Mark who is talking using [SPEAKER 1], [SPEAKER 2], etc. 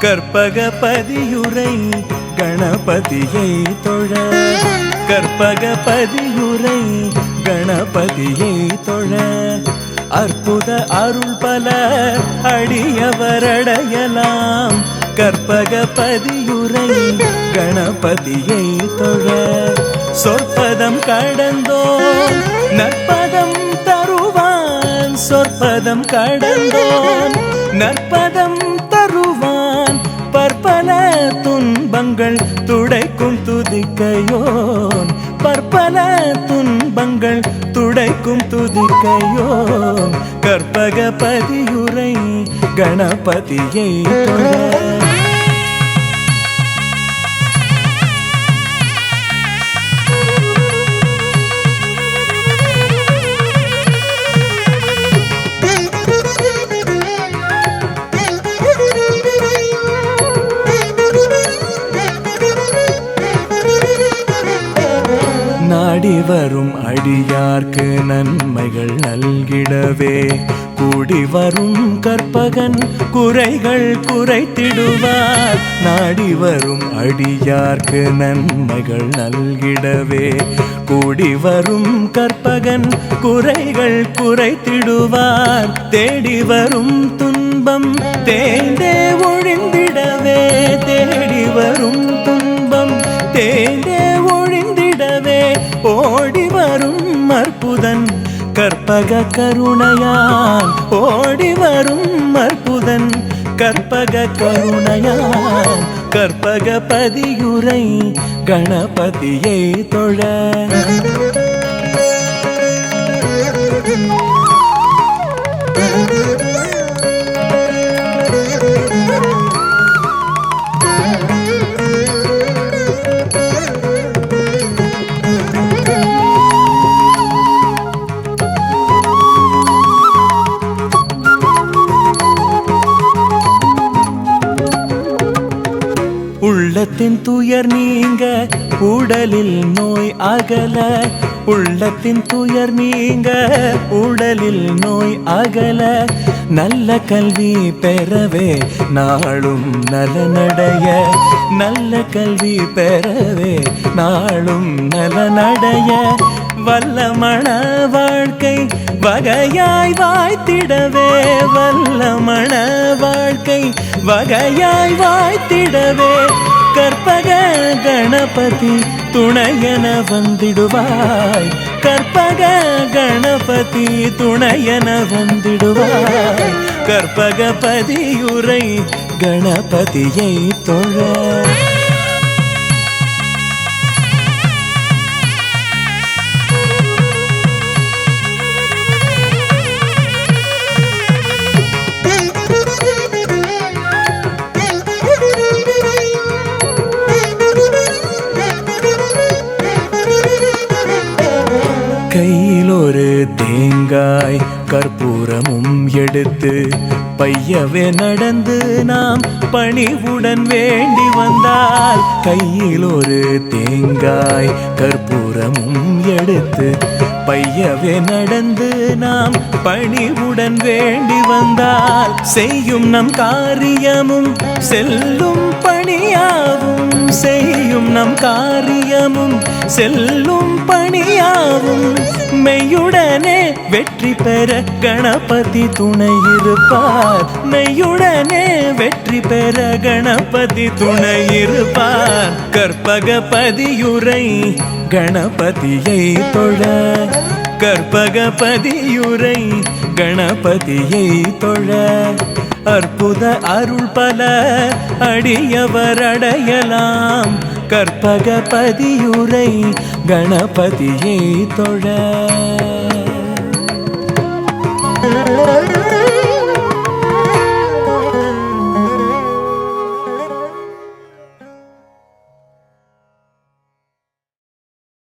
[SPEAKER 1] கற்பகபதியுரை கணபதியை தொழ. கற்பகபதியுரை கணபதியை தொழ. அற்புத அருள் பல அடியவரடையலாம் கற்பகபதியுரை கணபதியை தொழ. சொற்பதம் கடந்தோம் நற்பதம் தருவான். சொற்பதம் கடந்தோம் நற்பதம் பற்பல துன்பங்கள் துடைக்கும் துதிக்கையோன். பற்பல துன்பங்கள் துடைக்கும் துதிக்கையோன். கற்பக பதியுரை கணபதியை வரும் அடியார்க்கு நன்மைகள் நல்கிடவே. கூடி வரும் கற்பகன் குறைகள் குறைத்திடுவார். நாடி வரும் அடியார்க்கு நன்மைகள் நல்கிடவே. கூடி வரும் கற்பகன் குறைகள் குறைத்திடுவார். தேடி வரும் துன்பம் தேந்தே ஒழிந்திடவே. தேடி வரும் துன்பம் தேந்தே ஓடி வரும் அற்புதன் கற்பக கருணையான் ஓடி வரும் அற்புதன் கற்பக கருணையான் கற்பக பதியுரை கணபதியை தொழ Thank you. உள்ளத்தின் துயர் நீங்க உடலில் நோய் அகல. உள்ளத்தின் துயர் நீங்க உடலில் நோய் அகல. நல்ல கல்வி பெறவே நாளும் நலனடைய. நல்ல கல்வி பெறவே நாளும் நலனடைய. வல்லமண வாழ்க்கை வகையாய் வாய்த்திடவே. வல்லமண வாழ்க்கை வகையாய் வாய்த்திடவே. கணபதி துணையன வந்திடுவாய். கற்பக கணபதி துணையன வந்திடுவாய். கற்பகபதியுரை கணபதியை தொழ தேங்காய் கற்பூரமும் எடுத்து பையவே நடந்து நாம் பணிவுடன் வேண்டி வந்தால் கையில் ஒரு தேங்காய் கற்பூரமும் எடுத்து பையவே நடந்து நாம் பணிவுடன் வேண்டி வந்தால் செய்யும் நம் காரியமும் செல்லும் பணி செய்யும் நம் காரியமும் செல்லும் பணியாவும் மெய்யுடனே வெற்றி பெற கணபதி துணை இருப்பார். மெய்யுடனே வெற்றி பெற கணபதி துணை இருப்பார். கற்பக பதியுரை கணபதியை தொழ. கற்பக பதியுரை கணபதியை தொழ. அற்புத அருள் பல அடியவர் அடையலாம். கற்பகபதியுரை கணபதியை தொழ.